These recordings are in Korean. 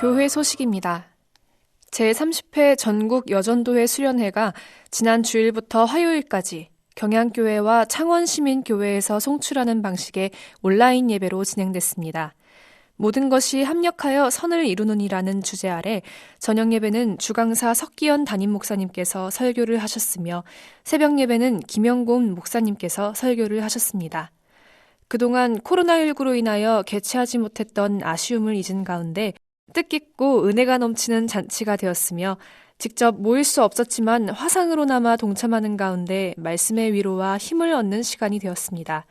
교회 소식입니다. 제30회 전국 여전도회 수련회가 지난 주일부터 화요일까지 경양교회와 창원시민교회에서 송출하는 방식의 온라인 예배로 진행됐습니다. 모든 것이 합력하여 선을 이루느니라는 주제 아래 저녁 예배는 주강사 석기현 담임 목사님께서 설교를 하셨으며 새벽 예배는 김영곤 목사님께서 설교를 하셨습니다. 그동안 코로나19로 인하여 개최하지 못했던 아쉬움을 잊은 가운데 뜻깊고 은혜가 넘치는 잔치가 되었으며 직접 모일 수 없었지만 화상으로나마 동참하는 가운데 말씀의 위로와 힘을 얻는 시간이 되었습니다.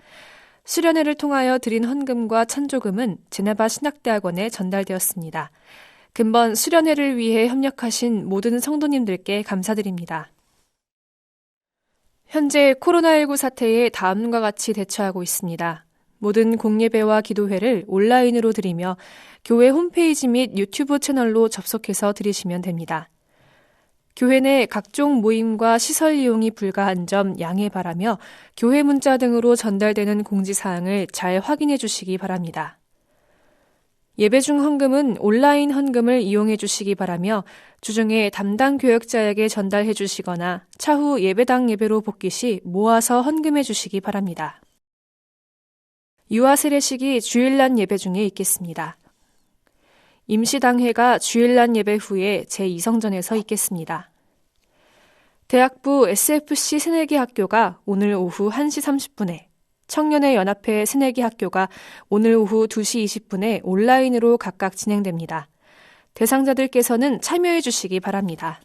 수련회를 통하여 드린 헌금과 천조금은 제네바 신학대학원에 전달되었습니다. 근본 수련회를 위해 협력하신 모든 성도님들께 감사드립니다. 현재 코로나19 사태에 다음과 같이 대처하고 있습니다. 모든 공예배와 기도회를 온라인으로 드리며 교회 홈페이지 및 유튜브 채널로 접속해서 들으시면 됩니다. 교회 내 각종 모임과 시설 이용이 불가한 점 양해 바라며 교회 문자 등으로 전달되는 공지사항을 잘 확인해 주시기 바랍니다. 예배 중 헌금은 온라인 헌금을 이용해 주시기 바라며 주중에 담당 교역자에게 전달해 주시거나 차후 예배당 예배로 복귀 시 모아서 헌금해 주시기 바랍니다. 유아 세례식이 주일날 예배 중에 있겠습니다. 임시당회가 주일날 예배 후에 제2성전에서 있겠습니다. 대학부 SFC 새내기 학교가 오늘 오후 1시 30분에 청년의 연합회 새내기 학교가 오늘 오후 2시 20분에 온라인으로 각각 진행됩니다. 대상자들께서는 참여해 주시기 바랍니다.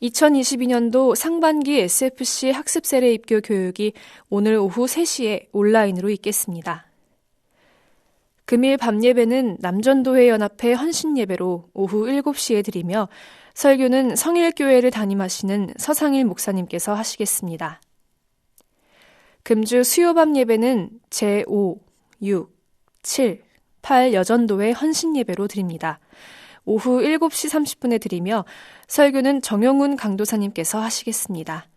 2022년도 상반기 SFC 학습 세례 입교 교육이 오늘 오후 3시에 온라인으로 있겠습니다. 금일 밤 예배는 남전도회 연합회 헌신 예배로 오후 7시에 드리며 설교는 성일교회를 담임하시는 서상일 목사님께서 하시겠습니다. 금주 수요밤 예배는 제5, 6, 7, 8 여전도회 헌신 예배로 드립니다. 오후 7시 30분에 드리며 설교는 정용훈 강도사님께서 하시겠습니다.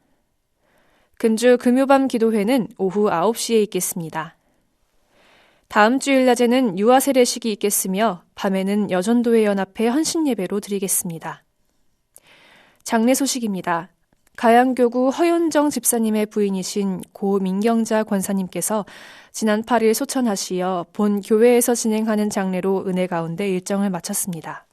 금주 금요밤 기도회는 오후 9시에 있겠습니다. 다음 주일 낮에는 유아 세례식이 있겠으며 밤에는 여전도회 연합회 헌신 예배로 드리겠습니다. 장례 소식입니다. 가양교구 허윤정 집사님의 부인이신 고 민경자 권사님께서 지난 8일 소천하시어 본 교회에서 진행하는 장례로 은혜 가운데 일정을 마쳤습니다.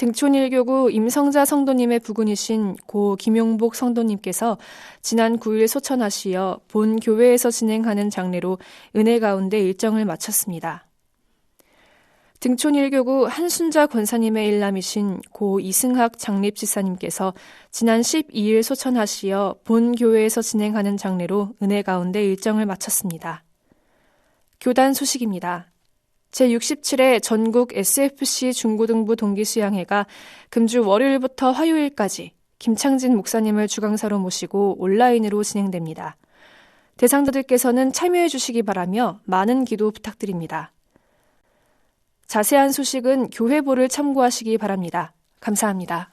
등촌일교구 임성자 성도님의 부군이신 고 김용복 성도님께서 지난 9일 소천하시어 본 교회에서 진행하는 장례로 은혜 가운데 일정을 마쳤습니다. 등촌일교구 한순자 권사님의 일남이신 고 이승학 장립지사님께서 지난 12일 소천하시어 본 교회에서 진행하는 장례로 은혜 가운데 일정을 마쳤습니다. 교단 소식입니다. 제67회 전국 SFC 중고등부 동기수양회가 금주 월요일부터 화요일까지 김창진 목사님을 주강사로 모시고 온라인으로 진행됩니다. 대상자들께서는 참여해 주시기 바라며 많은 기도 부탁드립니다. 자세한 소식은 교회보를 참고하시기 바랍니다. 감사합니다.